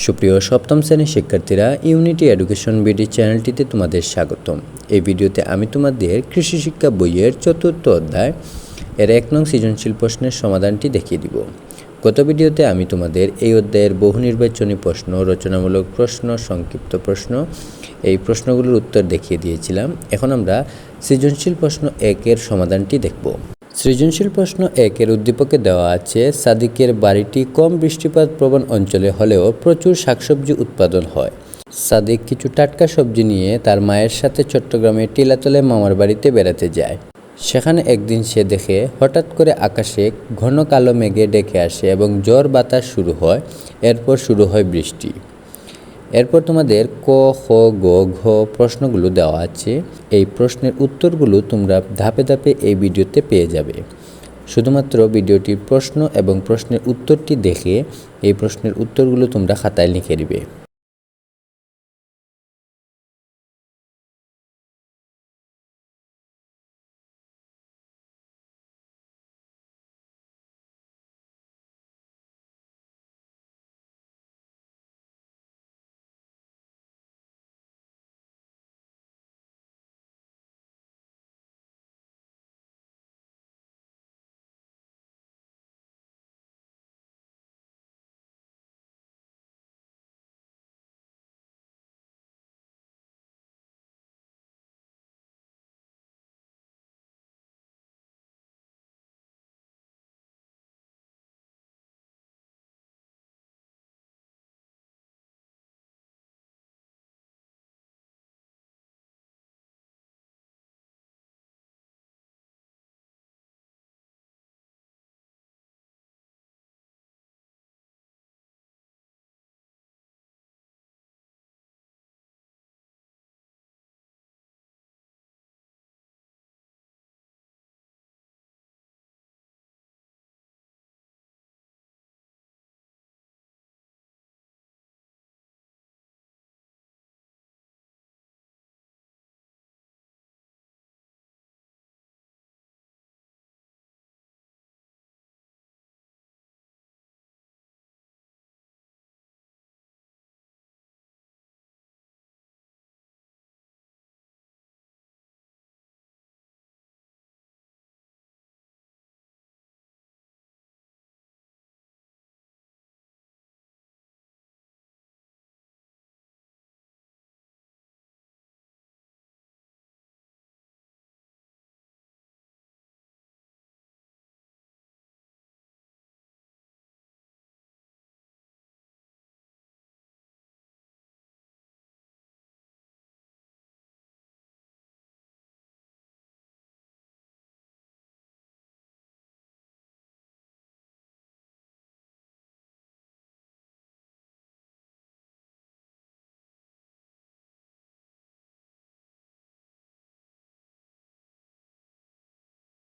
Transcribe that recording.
সুপ্রিয় সপ্তম শ্রেণির শিক্ষার্থীরা ইউনিটি এডুকেশন বিডি চ্যানেলটিতে তোমাদের স্বাগতম। এই ভিডিওতে আমি তোমাদের কৃষি শিক্ষা বইয়ের চতুর্থ অধ্যায় এর এক নং সৃজনশীল প্রশ্নের সমাধানটি দেখিয়ে দিব। গত ভিডিওতে আমি তোমাদের এই অধ্যায়ের বহু নির্বাচনী প্রশ্ন, রচনামূলক প্রশ্ন, সংক্ষিপ্ত প্রশ্ন, এই প্রশ্নগুলোর উত্তর দেখিয়ে দিয়েছিলাম। এখন আমরা সৃজনশীল প্রশ্ন একের সমাধানটি দেখব। সৃজনশীল প্রশ্ন একের উদ্দীপকে দেওয়া আছে। সাদিকের বাড়িটি কম বৃষ্টিপাত প্রবণ অঞ্চলে হলেও প্রচুর শাকসবজি উৎপাদন হয়। সাদিক কিছু টাটকা সবজি নিয়ে তার মায়ের সাথে চট্টগ্রামে টিলাতলে মামার বাড়িতে বেড়াতে যায়। সেখানে একদিন সে দেখে হঠাৎ করে আকাশে ঘন কালো মেঘে ডেকে আসে এবং জ্বর বাতাস শুরু হয়। এরপর শুরু হয় বৃষ্টি। এরপর তোমাদের ক খ গ, ঘ প্রশ্নগুলো দেওয়া আছে। এই প্রশ্নের উত্তরগুলো তোমরা ধাপে ধাপে এই ভিডিওতে পেয়ে যাবে। শুধুমাত্র ভিডিওটির প্রশ্ন এবং প্রশ্নের উত্তরটি দেখে এই প্রশ্নের উত্তরগুলো তোমরা খাতায় লিখে দিবে